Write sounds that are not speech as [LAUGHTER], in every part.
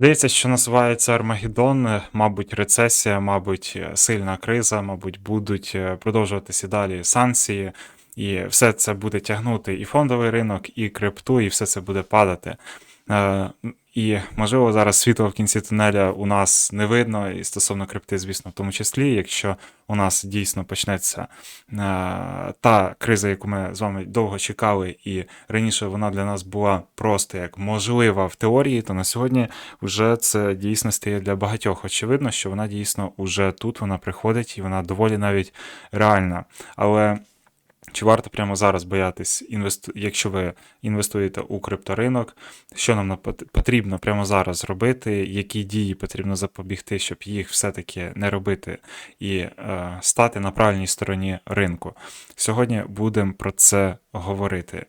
Здається, що називається Армагеддон, мабуть, рецесія, мабуть, сильна криза, мабуть, будуть е, продовжуватися далі санкції, і все це буде тягнути і фондовий ринок, і крипту, і все це буде падати. Е, І можливо зараз світло в кінці тунеля у нас не видно, і стосовно крипти, звісно, в тому числі, якщо у нас дійсно почнеться е, та криза, яку ми з вами довго чекали, і раніше вона для нас була просто як можлива в теорії, то на сьогодні вже це дійсно стає для багатьох. Очевидно, що вона дійсно уже тут, вона приходить і вона доволі навіть реальна. Але чи варто прямо зараз боятись, якщо ви інвестуєте у крипторинок, що нам потрібно прямо зараз робити, які дії потрібно запобігти, щоб їх все-таки не робити і е, стати на правильній стороні ринку? Сьогодні будемо про це говорити.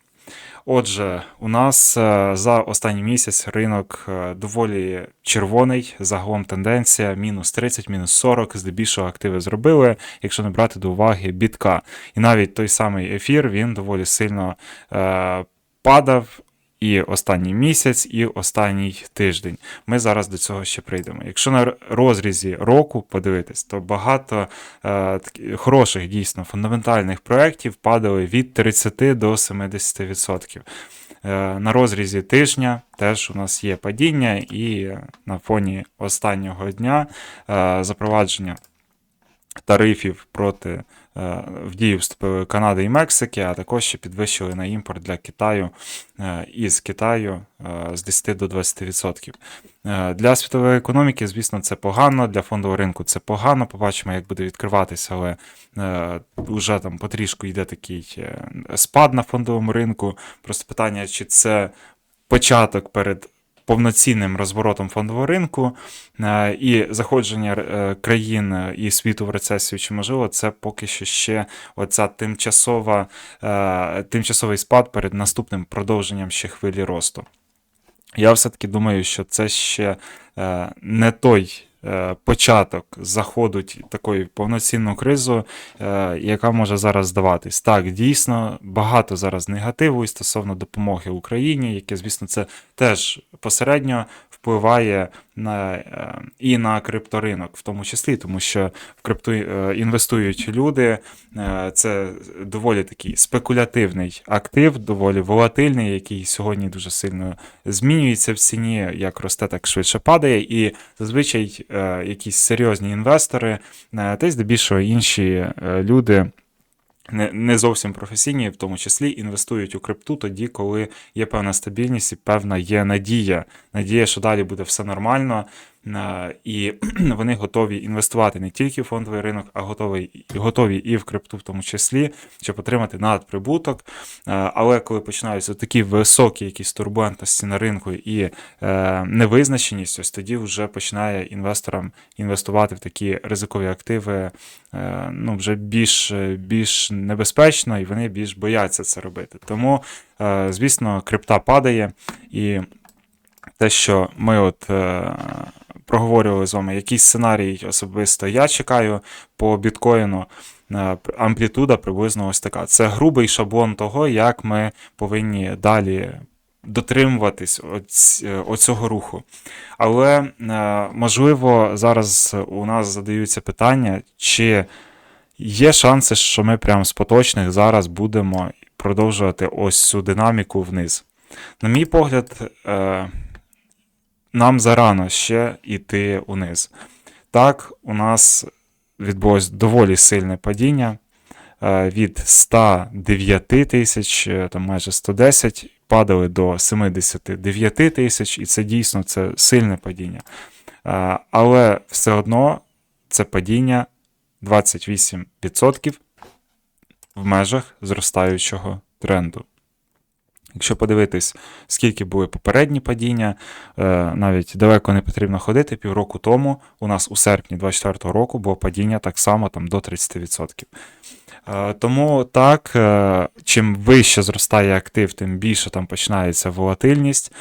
Отже, у нас е, за останній місяць ринок е, доволі червоний, загалом тенденція мінус 30, мінус 40, здебільшого активи зробили, якщо не брати до уваги бітка. І навіть той самий ефір він доволі сильно е, падав. І останній місяць, і останній тиждень. Ми зараз до цього ще прийдемо. Якщо на розрізі року подивитись, то багато е, хороших дійсно фундаментальних проєктів падали від 30 до 70%. Е, на розрізі тижня теж у нас є падіння, і на фоні останнього дня е, запровадження тарифів проти е, в дію вступили Канада і Мексики, а також ще підвищили на імпорт для Китаю е, із Китаю е, з 10 до 20%. Е, Для світової економіки, звісно, це погано, для фондового ринку це погано. Побачимо, як буде відкриватися, але вже там потрішку йде такий спад на фондовому ринку. Просто питання, чи це початок перед повноцінним розворотом фондового ринку е, і заходження е, країн е, і світу в рецесію, чи можливо, це поки що ще оця тимчасова, тимчасовий спад перед наступним продовженням ще хвилі росту. Я все-таки думаю, що це ще не той початок заходу такої повноцінної кризу, е, яка може зараз здаватись. Так, дійсно, багато зараз негативу і стосовно допомоги Україні, яке, звісно, це теж посередньо впливає на, е, і на крипторинок, в тому числі, тому що в крипту е, інвестують люди. Е, Це доволі такий спекулятивний актив, доволі волатильний, який сьогодні дуже сильно змінюється в ціні, як росте, так швидше падає. І зазвичай якісь серйозні інвестори, та й здебільшого інші люди. Не, не зовсім професійні, в тому числі інвестують у крипту тоді, коли є певна стабільність і певна є надія. Надія, що далі буде все нормально, і [CLEARS THROAT] вони готові інвестувати не тільки в фондовий ринок, а готові, готові і в крипту, в тому числі, щоб отримати надприбуток. Е, Але коли починаються такі високі якісь турбулентності на ринку і е, невизначеність, ось тоді вже починає інвесторам інвестувати в такі ризикові активи е, ну, вже більш, більш небезпечно, і вони більш бояться це робити. Тому, звісно, крипта падає, і те, що ми от проговорювали з вами, який сценарій особисто я чекаю по біткоїну. е, Амплітуда приблизно ось така. Це грубий шаблон того, як ми повинні далі дотримуватись оць- е, оцього руху. Але е, можливо зараз у нас задаються питання, чи є шанси, що ми прямо з поточних зараз будемо продовжувати ось цю динаміку вниз. На мій погляд, нам зарано ще йти униз. Так, у нас відбулось доволі сильне падіння е, від 109 тисяч, е, там майже 110, падали до 79 тисяч, і це дійсно це сильне падіння. Е, Але все одно це падіння 28% в межах зростаючого тренду. Якщо подивитись, скільки були попередні падіння, е, навіть далеко не потрібно ходити. Півроку тому у нас у серпні 2024 року було падіння так само там, до 30%. Е, Тому так, е, чим вище зростає актив, тим більше там починається волатильність,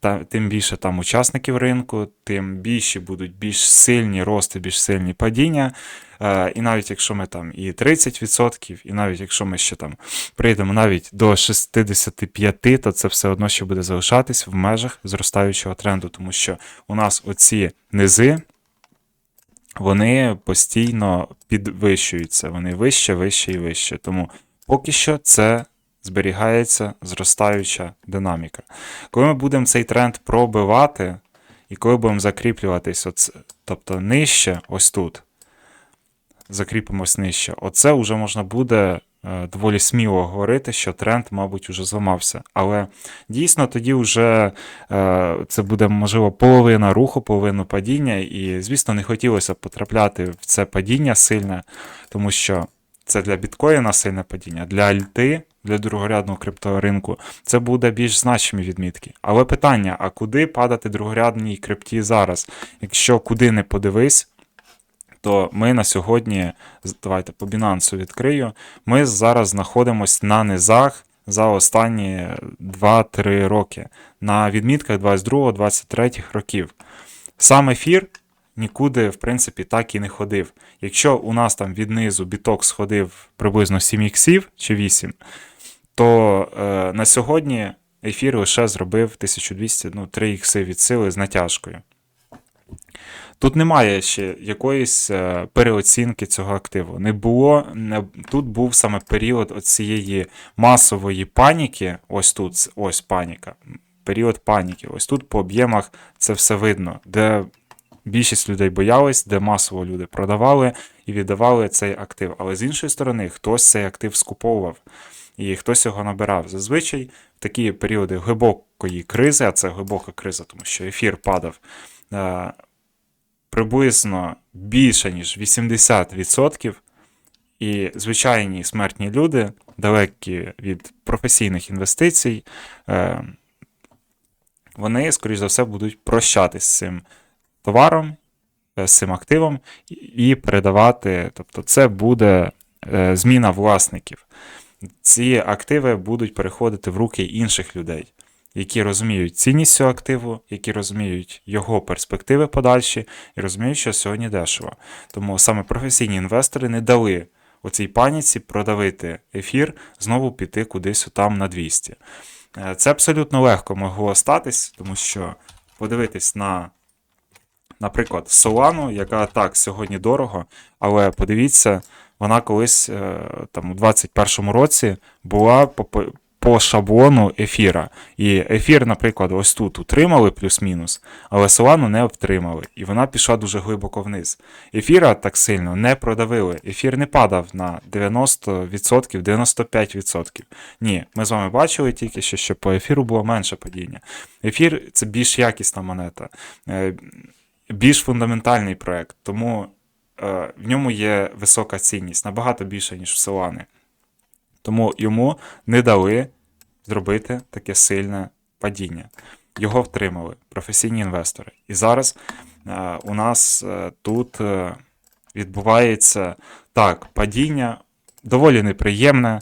та, тим більше там учасників ринку, тим більші будуть більш сильні рости, більш сильні падіння. Е, і навіть якщо ми там і 30%, і навіть якщо ми ще там прийдемо навіть до 65%, то це все одно ще буде залишатись в межах зростаючого тренду, тому що у нас оці низи. Вони постійно підвищуються, вони вище, вище і вище. Тому поки що це зберігається зростаюча динаміка. Коли ми будемо цей тренд пробивати, і коли будемо закріплюватись, оце, тобто нижче, ось тут, закріпимось нижче, оце вже можна буде е, доволі сміло говорити, що тренд, мабуть, уже зламався. Але дійсно тоді вже е, це буде, можливо, половина руху, половина падіння, і, звісно, не хотілося б потрапляти в це падіння сильне, тому що це для біткоїна сильне падіння, для альти, для другорядного крипторинку, це буде більш значимі відмітки. Але питання: а куди падати другорядній крипті зараз? Якщо куди не подивись, то ми на сьогодні, давайте по Binance відкрию, ми зараз знаходимося на низах за останні 2-3 роки, на відмітках 22-23 років. Сам ефір нікуди, в принципі, так і не ходив. Якщо у нас там від низу біток сходив приблизно 7 іксів чи 8, то е, на сьогодні ефір лише зробив 1200, ну, 3 ікси від сили з натяжкою. Тут немає ще якоїсь е, переоцінки цього активу. Не було, не, тут був саме період цієї масової паніки. Ось тут, ось паніка. Період паніки. Ось тут по об'ємах це все видно, де більшість людей боялись, де масово люди продавали і віддавали цей актив. Але з іншої сторони, хтось цей актив скуповував і хтось його набирав. Зазвичай в такі періоди глибокої кризи, а це глибока криза, тому що ефір падав. е, Приблизно більше, ніж 80%, і звичайні смертні люди, далекі від професійних інвестицій, е, вони, скоріш за все, будуть прощатись з цим товаром, е, з цим активом і- передавати. Тобто, це буде зміна власників. Ці активи будуть переходити в руки інших людей, які розуміють цінність цього активу, які розуміють його перспективи подальші і розуміють, що сьогодні дешево. Тому саме професійні інвестори не дали у цій паніці продавити ефір, знову піти кудись там на 200. Е, Це абсолютно легко могло статись, тому що подивитись на, наприклад, Solana, яка так сьогодні дорого, але подивіться, вона колись е, там у 2021 році була по, по- шаблону ефіра. І ефір, наприклад, ось тут утримали плюс-мінус, але Solana не втримали, і вона пішла дуже глибоко вниз. Ефіра так сильно не продавили. Ефір не падав на 90%, 95%. Ні, ми з вами бачили тільки що, що по ефіру було менше падіння. Ефір це більш якісна монета, е, більш фундаментальний проект, тому в ньому є висока цінність, набагато більше, ніж в Solana. Тому йому не дали зробити таке сильне падіння. Його втримали професійні інвестори. І зараз е, у нас е, тут е, відбувається так, падіння доволі неприємне.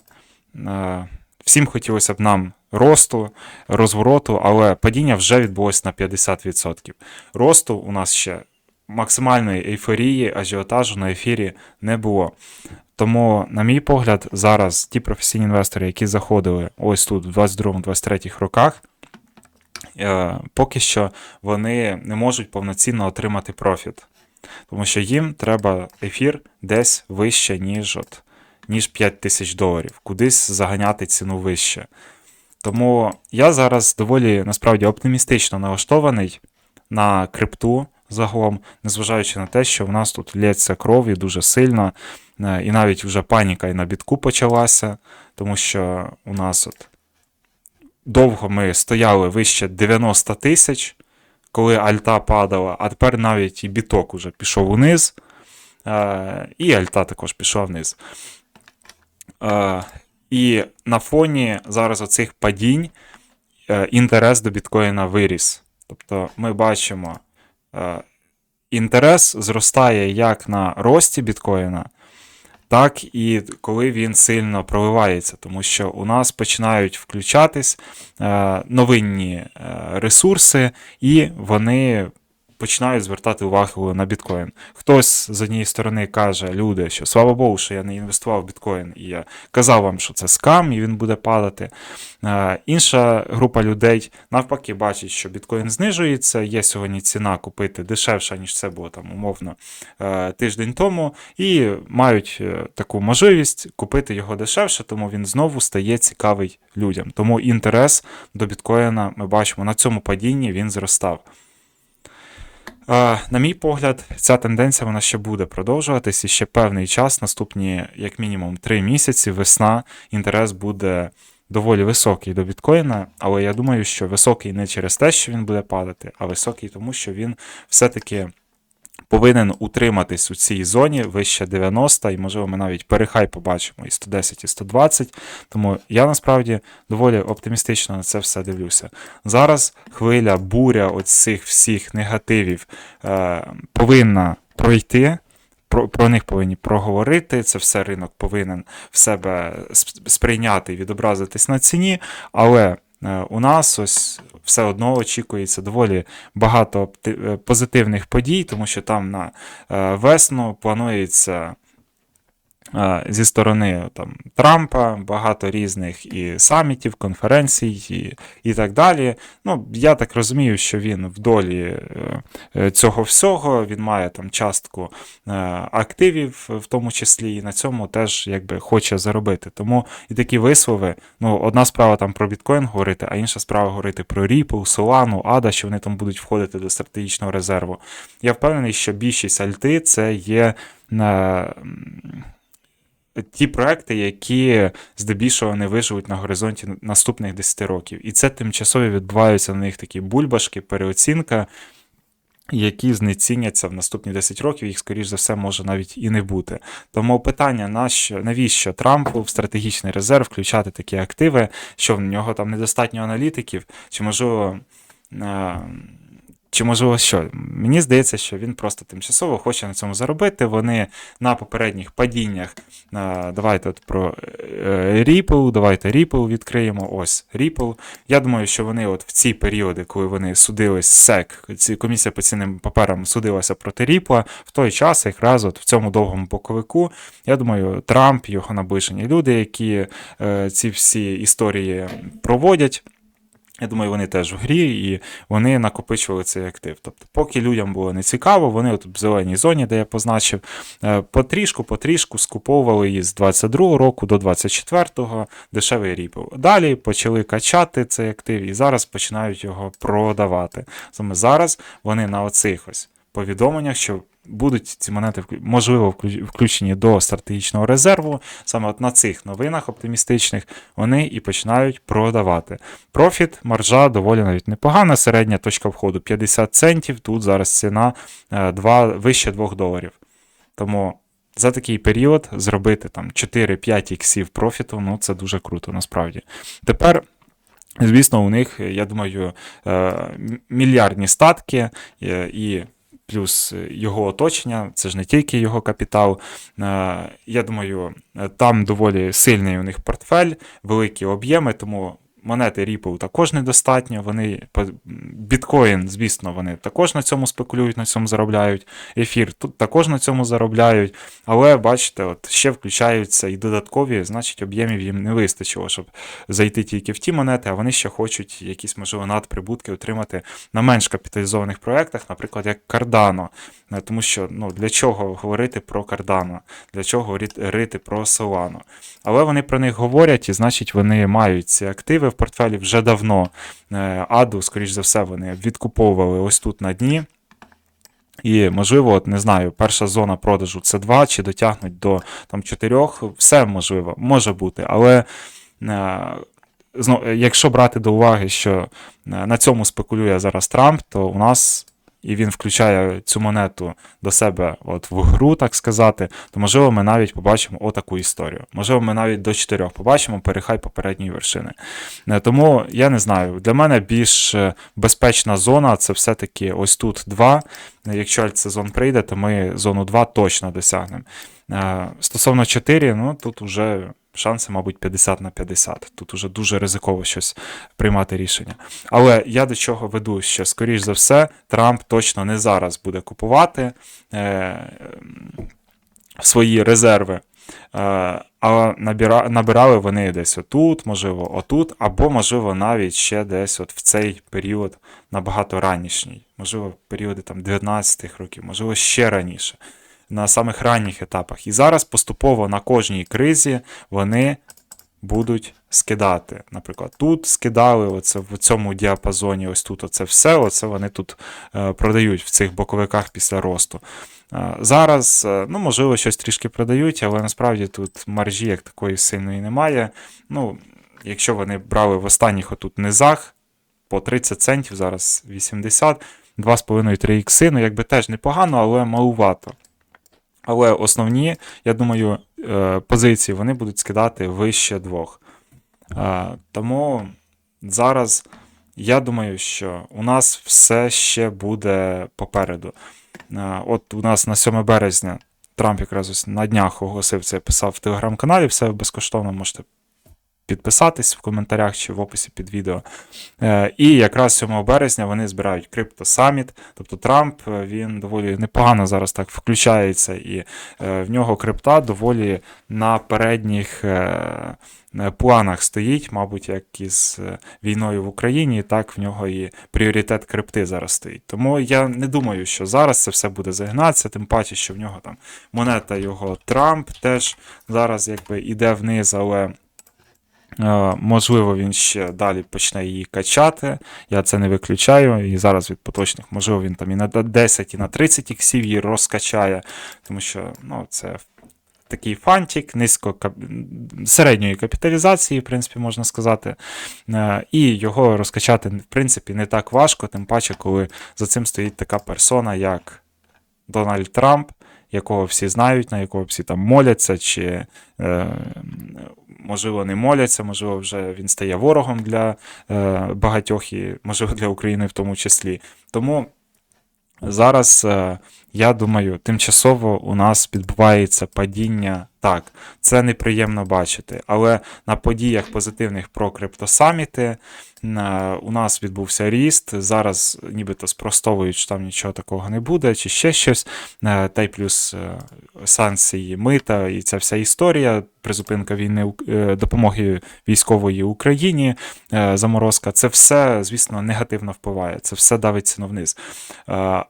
Е, всім хотілося б нам росту, розвороту, але падіння вже відбулося на 50%. Росту у нас ще максимальної ейфорії, ажіотажу на ефірі не було. Тому, на мій погляд, зараз ті професійні інвестори, які заходили ось тут, в 22-23 роках, е, поки що вони не можуть повноцінно отримати профіт. Тому що їм треба ефір десь вище, ніж, от, ніж 5 тисяч доларів, кудись заганяти ціну вище. Тому я зараз доволі насправді оптимістично налаштований на крипту загалом, незважаючи на те, що в нас тут лється кров і дуже сильно, е, і навіть вже паніка і на бітку почалася, тому що у нас от довго ми стояли вище 90 тисяч, коли альта падала, а тепер навіть і біток уже пішов униз, е, і альта також пішла вниз. Е, І на фоні зараз оцих падінь інтерес до біткоїна виріс. Тобто ми бачимо, інтерес зростає як на рості біткоїна, так і коли він сильно проливається, тому що у нас починають включатись е, новинні е, ресурси, і вони починають звертати увагу на біткоін. Хтось з однієї сторони каже, люди, що слава Богу, що я не інвестував в біткоін, і я казав вам, що це скам, і він буде падати. Е, Інша група людей навпаки бачить, що біткоін знижується. Є сьогодні ціна купити дешевша, ніж це було там умовно е, тиждень тому, і мають е, таку можливість купити його дешевше, тому він знову стає цікавий людям. Тому інтерес до біткоїна ми бачимо на цьому падінні він зростав. На мій погляд, ця тенденція вона ще буде продовжуватись і ще певний час, наступні, як мінімум, 3 місяці, весна, інтерес буде доволі високий до біткоїна, але я думаю, що високий не через те, що він буде падати, а високий тому, що він все-таки повинен утриматись у цій зоні вище 90, і можливо ми навіть перехай побачимо і 110, і 120. Тому я насправді доволі оптимістично на це все дивлюся. Зараз хвиля, буря оцих всіх негативів е, повинна пройти. Про, про них повинні проговорити, це все ринок повинен в себе сп- сприйняти і відобразитись на ціні, але у нас ось все одно очікується доволі багато е, позитивних подій, тому що там на е, весну планується е, зі сторони там, Трампа багато різних і самітів, конференцій і, і так далі. Ну, я так розумію, що він в долі е, е, цього всього, він має там частку е, активів, в тому числі, і на цьому теж якби хоче заробити. Тому і такі вислови, ну, одна справа там про біткоін говорити, а інша справа говорити про Ripple, Solana, ADA, що вони там будуть входити до стратегічного резерву. Я впевнений, що більшість альти це є. Е, ті проекти, які здебільшого не виживуть на горизонті наступних 10 років. І це тимчасові відбуваються на них такі бульбашки, переоцінка, які знеціняться в наступні 10 років, їх, скоріш за все, може навіть і не бути. Тому питання, нащо, навіщо Трампу в стратегічний резерв включати такі активи, що в нього там недостатньо аналітиків, чи можливо. Е, Чи можливо що? Мені здається, що він просто тимчасово хоче на цьому заробити. Вони на попередніх падіннях. е, Давайте от про е, Ripple, давайте Ripple відкриємо. Ось Ripple. Я думаю, що вони от в ці періоди, коли вони судились ці комісія по цінним паперам судилася проти Ripple, в той час якраз от в цьому довгому боковику, я думаю, Трамп, його наближені люди, які е, ці всі історії проводять. Я думаю, вони теж в грі, і вони накопичували цей актив. Тобто, поки людям було не цікаво, вони от в зеленій зоні, де я позначив, е, потрішку, потрішку скуповували її з 22 року до 24-го дешевий ріпл. Далі почали качати цей актив і зараз починають його продавати. Саме зараз вони на оцих ось повідомленнях, що будуть ці монети можливо включені до стратегічного резерву. Саме от на цих новинах оптимістичних вони і починають продавати. Профіт, маржа доволі навіть непогана. Середня точка входу 50 центів. Тут зараз ціна е, 2, вище 2 доларів. Тому за такий період зробити там 4-5 іксів профіту, ну це дуже круто насправді. Тепер. Звісно, у них, я думаю, е, мільярдні статки е, і плюс його оточення, це ж не тільки його капітал. Е, Я думаю, е, там доволі сильний у них портфель, великі об'єми, тому монети Ripple також недостатньо. Вони біткоін, звісно, вони також на цьому спекулюють, на цьому заробляють. Ефір тут також на цьому заробляють. Але бачите, от ще включаються і додаткові, значить, об'ємів їм не вистачило, щоб зайти тільки в ті монети, а вони ще хочуть якісь, можливо, надприбутки отримати на менш капіталізованих проєктах, наприклад, як Cardano. Е, Тому що ну, для чого говорити про Cardano, для чого рі- рити про Solana. Але вони про них говорять, і значить вони мають ці активи портфелі вже давно. Е, Аду, скоріш за все, вони відкуповували ось тут на дні. І, можливо, от не знаю, перша зона продажу це 2, чи дотягнуть до там 4, все можливо, може бути. Але е, якщо брати до уваги, що е, на цьому спекулює зараз Трамп, то у нас і він включає цю монету до себе от в гру, так сказати, то можливо ми навіть побачимо отаку історію. Можливо, ми навіть до 4 побачимо перехай попередньої вершини. Е, Тому я не знаю, для мене більш е, безпечна зона це все-таки ось тут 2. Якщо альтсезон прийде, то ми зону 2 точно досягнемо. Е, Стосовно 4, ну тут вже шанси, мабуть, 50 на 50. Тут уже дуже ризиково щось приймати рішення. Але я до чого веду, що, скоріш за все, Трамп точно не зараз буде купувати е, свої резерви. Е, а набирали вони десь отут, можливо, отут, або, можливо, навіть ще десь от в цей період набагато ранішній. Можливо, періоди там 19-х років, можливо, ще раніше, на самих ранніх етапах. І зараз поступово на кожній кризі вони будуть скидати. Наприклад, тут скидали оце в цьому діапазоні, ось тут оце все, оце вони тут е, продають в цих боковиках після росту. Е, Зараз, е, ну, можливо, щось трішки продають, але насправді тут маржі як такої сильної немає. Ну, якщо вони брали в останніх отут низах по 30 центів, зараз 80, 2,5-3 ікси, ну якби теж непогано, але малувато. Але основні, я думаю, е, позиції вони будуть скидати вище двох. Е, Тому зараз я думаю, що у нас все ще буде попереду. Е, От у нас на 7 березня Трамп якраз ось на днях оголосив це, писав в телеграм-каналі, все безкоштовно можете підписатись в коментарях чи в описі під відео. Е, І якраз 7 березня вони збирають криптосаміт. Тобто Трамп е, він доволі непогано зараз так включається, і е, в нього крипта доволі на передніх планах стоїть, мабуть, як із війною в Україні, так в нього і пріоритет крипти зараз стоїть. Тому я не думаю, що зараз це все буде загинатися, тим паче, що в нього там монета його Трамп теж зараз якби іде вниз, але. Е, Можливо, він ще далі почне її качати. Я це не виключаю. І зараз від поточних, можливо, він там і на 10, і на 30 іксів її розкачає, тому що ну, це такий фантик, низько середньої капіталізації, в принципі, можна сказати. Е, І його розкачати, в принципі, не так важко, тим паче, коли за цим стоїть така персона, як Дональд Трамп, якого всі знають, на якого всі там моляться, чи е, можливо не моляться, можливо, вже він стає ворогом для е, багатьох і можливо для України в тому числі. Тому зараз, е, я думаю, тимчасово у нас відбувається падіння. Так, це неприємно бачити, але на подіях позитивних про криптосаміти у нас відбувся ріст. Зараз нібито спростовують, що там нічого такого не буде, чи ще щось. Е, Та й плюс е, санкції мита і ця вся історія, призупинка війни е, допомоги військової Україні, заморозка. Це все, звісно, негативно впливає. Це все давить ціну вниз.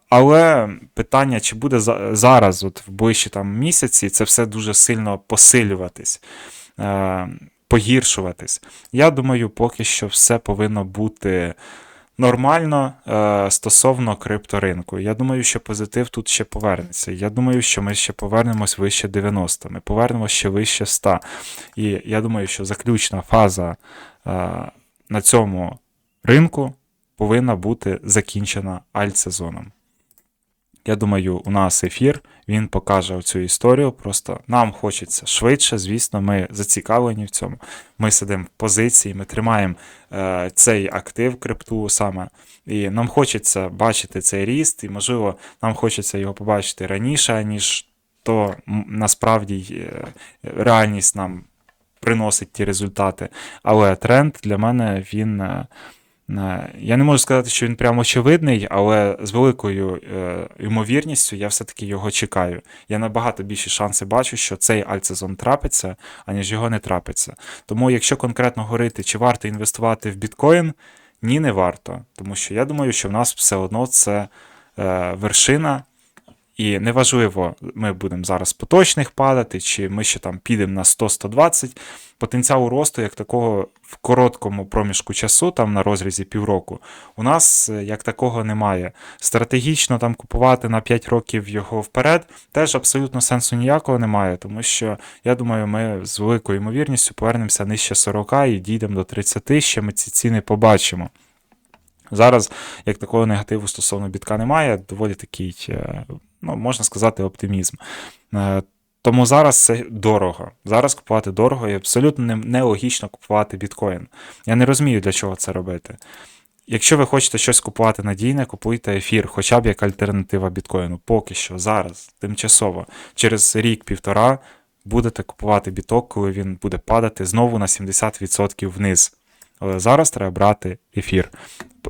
Але питання, чи буде зараз, от в ближчі там місяці, це все дуже сильно посилюватись. е, Погіршуватись. Я думаю, поки що все повинно бути нормально е, стосовно крипторинку. Я думаю, що позитив тут ще повернеться. Я думаю, що ми ще повернемось вище 90, ми повернемось ще вище 100. І я думаю, що заключна фаза е, на цьому ринку повинна бути закінчена альтсезоном. Я думаю, у нас ефір він покаже цю історію. Просто нам хочеться швидше, звісно, ми зацікавлені в цьому. Ми сидимо в позиції, ми тримаємо е, цей актив крипту саме. І нам хочеться бачити цей ріст, і, можливо, нам хочеться його побачити раніше, ніж то насправді е, реальність нам приносить ті результати. Але тренд для мене він. е, Я не можу сказати, що він прямо очевидний, але з великою е, ймовірністю я все-таки його чекаю. Я набагато більші шанси бачу, що цей альтсезон трапиться, аніж його не трапиться. Тому, якщо конкретно говорити, чи варто інвестувати в біткоін, ні, не варто. Тому що я думаю, що в нас все одно це е, вершина. І неважливо, ми будемо зараз поточних падати, чи ми ще там підемо на 100-120. Потенціалу росту, як такого в короткому проміжку часу, там на розрізі півроку, у нас е, як такого немає. Стратегічно там купувати на 5 років його вперед, теж абсолютно сенсу ніякого немає, тому що я думаю, ми з великою ймовірністю повернемося нижче 40 і дійдемо до 30, ще ми ці ціни побачимо. Зараз, як такого негативу стосовно бітка немає, доволі такий, е, ну, можна сказати, оптимізм. Е, Тому зараз це дорого. Зараз купувати дорого і абсолютно нелогічно купувати біткоін. Я не розумію, для чого це робити. Якщо ви хочете щось купувати надійне, купуйте ефір, хоча б як альтернатива біткоїну. Поки що, зараз, тимчасово, через рік-півтора будете купувати біток, коли він буде падати знову на 70% вниз. Але зараз треба брати ефір.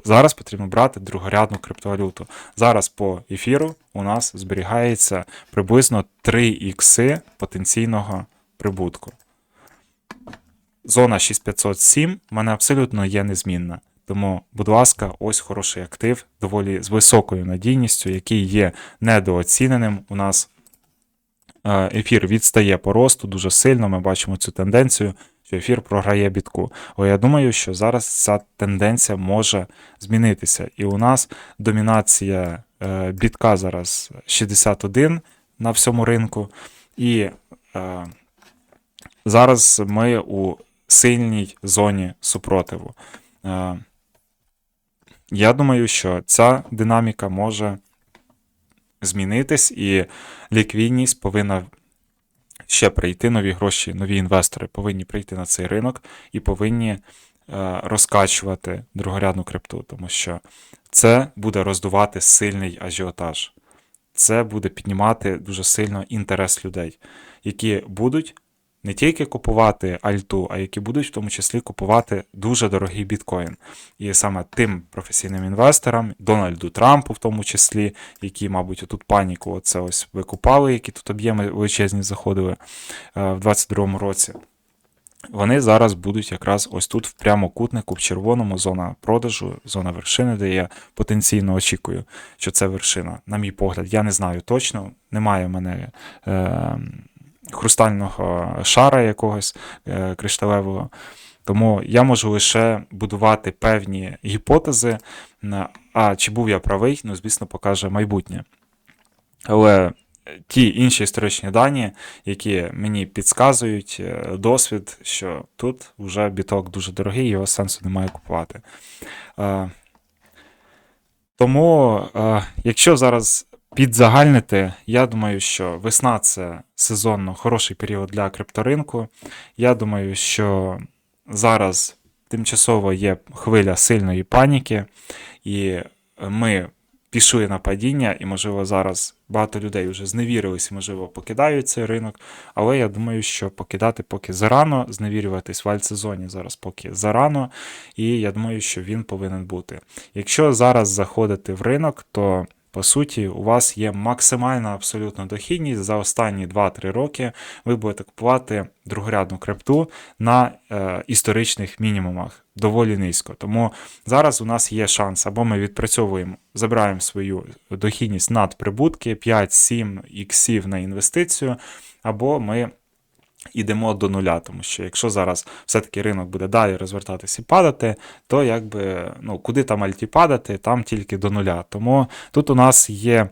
Зараз потрібно брати другорядну криптовалюту. Зараз по ефіру у нас зберігається приблизно 3 ікси потенційного прибутку. Зона 6507 в мене абсолютно є незмінна. Тому, будь ласка, ось хороший актив, доволі з високою надійністю, який є недооціненим. У нас е, ефір відстає по росту дуже сильно. Ми бачимо цю тенденцію, що ефір програє бітку. Але я думаю, що зараз ця тенденція може змінитися. І у нас домінація е, бітка зараз 61 на всьому ринку. І е, зараз ми у сильній зоні супротиву. Е, Я думаю, що ця динаміка може змінитись, і ліквідність повинна ще прийти, нові гроші, нові інвестори повинні прийти на цей ринок і повинні е, розкачувати другорядну крипту, тому що це буде роздувати сильний ажіотаж. Це буде піднімати дуже сильно інтерес людей, які будуть не тільки купувати альту, а які будуть в тому числі купувати дуже дорогий біткоін. І саме тим професійним інвесторам, Дональду Трампу, в тому числі, які, мабуть, отут паніку оце ось викупали, які тут об'єми величезні заходили е, в 2022 році. Вони зараз будуть якраз ось тут в прямокутнику, в червоному зона продажу, зона вершини, де я потенційно очікую, що це вершина. На мій погляд, я не знаю точно, немає в мене е, хрустального шара якогось е, кришталевого. Тому я можу лише будувати певні гіпотези. А чи був я правий, ну, звісно, покаже майбутнє. Але ті інші історичні дані, які мені підказують, е, досвід, що тут вже біток дуже дорогий, його сенсу немає купувати. Е, Тому, якщо зараз підзагальнити, я думаю, що весна це сезонно хороший період для крипторинку. Я думаю, що зараз тимчасово є хвиля сильної паніки, і ми пішли на падіння, і, можливо, зараз багато людей вже зневірились можливо, покидають цей ринок. Але я думаю, що покидати поки зарано, зневірюватись в альтсезоні зараз поки зарано, і я думаю, що він повинен бути. Якщо зараз заходити в ринок, то по суті, у вас є максимальна абсолютна дохідність за останні 2-3 роки. Ви будете купувати другорядну крипту на е, історичних мінімумах доволі низько. Тому зараз у нас є шанс, або ми відпрацьовуємо, забираємо свою дохідність над прибутки 5-7 іксів на інвестицію, або ми йдемо до нуля, тому що якщо зараз все-таки ринок буде далі розвертатися і падати, то якби ну куди там альті падати, там тільки до нуля. Тому тут у нас є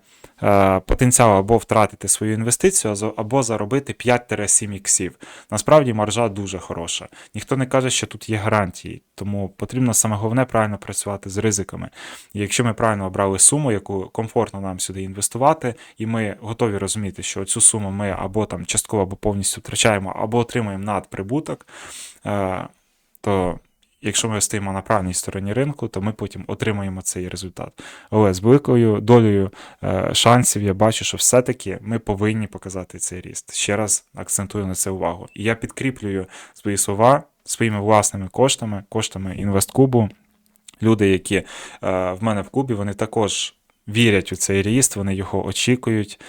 потенціал або втратити свою інвестицію, або заробити 5-7 іксів. Насправді маржа дуже хороша. Ніхто не каже, що тут є гарантії, тому потрібно саме головне правильно працювати з ризиками. І якщо ми правильно обрали суму, яку комфортно нам сюди інвестувати, і ми готові розуміти, що цю суму ми або там частково, або повністю втрачаємо, або отримуємо надприбуток, е, то якщо ми стоїмо на правильній стороні ринку, то ми потім отримаємо цей результат. Але з великою долею е, шансів я бачу, що все-таки ми повинні показати цей ріст. Ще раз акцентую на це увагу. І я підкріплюю свої слова своїми власними коштами, коштами інвесткубу. Люди, які е, в мене в клубі, вони також вірять у цей ріст, вони його очікують,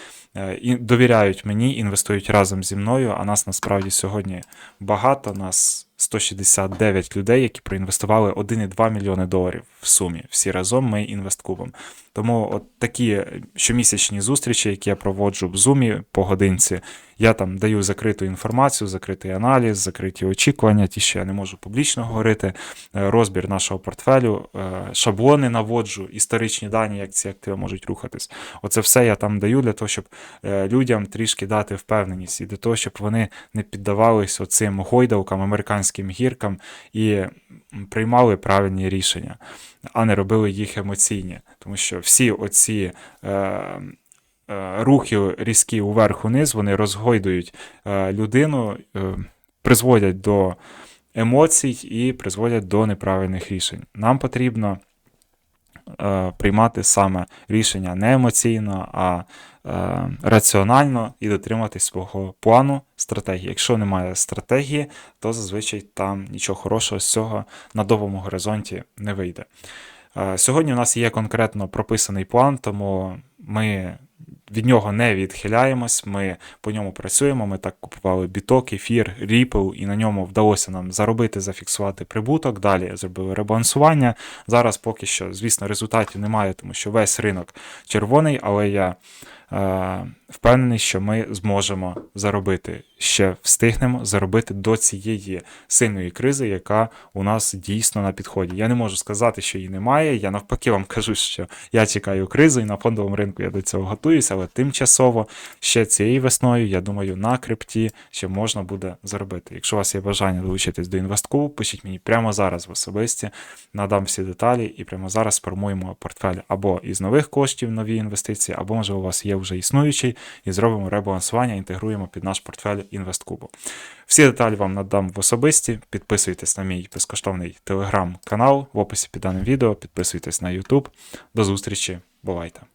довіряють мені, інвестують разом зі мною. А нас насправді сьогодні багато. Нас 169 людей, які проінвестували 1,2 мільйони доларів в сумі. Всі разом ми інвесткубом. Тому от такі щомісячні зустрічі, які я проводжу в Zoom по годинці, я там даю закриту інформацію, закритий аналіз, закриті очікування, ті, що я не можу публічно говорити, е, розбір нашого портфелю, е, шаблони наводжу, історичні дані, як ці активи можуть рухатись. Оце все я там даю для того, щоб е, людям трішки дати впевненість і для того, щоб вони не піддавались оцим гойдалкам, американським гіркам і приймали правильні рішення, а не робили їх емоційні. Тому що всі оці. Е, е, Рухи різкі уверх-униз, вони розгойдують е, людину, е, призводять до емоцій і призводять до неправильних рішень. Нам потрібно е, приймати саме рішення не емоційно, а е, раціонально і дотриматись свого плану, стратегії. Якщо немає стратегії, то зазвичай там нічого хорошого з цього на довгому горизонті не вийде. Е, Сьогодні у нас є конкретно прописаний план, тому ми від нього не відхиляємось, ми по ньому працюємо. Ми так купували біток, ефір, ріпл, і на ньому вдалося нам заробити, зафіксувати прибуток. Далі зробили ребалансування. Зараз поки що, звісно, результатів немає, тому що весь ринок червоний, але я впевнений, що ми зможемо заробити. Ще встигнемо заробити до цієї сильної кризи, яка у нас дійсно на підході. Я не можу сказати, що її немає. Я навпаки вам кажу, що я чекаю кризи, і на фондовому ринку я до цього готуюся, але тимчасово ще цією весною, я думаю, на крипті ще можна буде заробити. Якщо у вас є бажання долучитись до інвестку, пишіть мені прямо зараз в особисті, надам всі деталі, і прямо зараз сформуємо портфель або із нових коштів нові інвестиції, або може у вас є вже існуючий, і зробимо ребалансування, інтегруємо під наш портфель інвесткубу. Всі деталі вам надам в особисті. Підписуйтесь на мій безкоштовний телеграм-канал в описі під даним відео, підписуйтесь на YouTube. До зустрічі, бувайте!